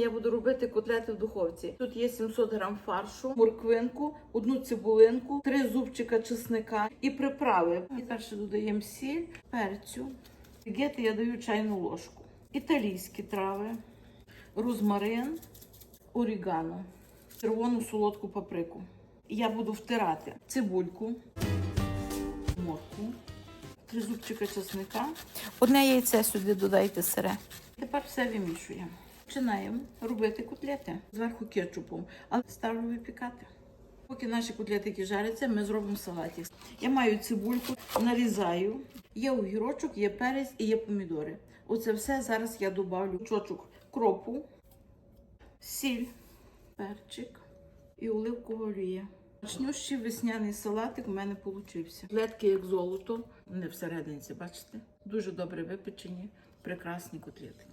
Я буду робити котлети в духовці. Тут є 700 грам фаршу, морквинку, одну цибулинку, три зубчика чесника і приправи. І перше додаємо сіль, перцю. Гети я даю чайну ложку. Італійські трави, розмарин, орігано, червону солодку паприку. Я буду втирати цибульку, моркву, три зубчика чесника. Одне яйце сюди додайте сире. Тепер все вимішуємо. Починаємо робити котлети зверху кетчупом, але ставлю випікати. Поки наші котлетики жаряться, ми зробимо салатик. Я маю цибульку, нарізаю. Є огірочок, є перець і є помідори. Оце все зараз я додавлю чочок кропу, сіль, перчик і оливкову олія. Начнющий весняний салатик у мене получився. Котлетки як золото, не всерединці, бачите? Дуже добре випечені, прекрасні котлетики.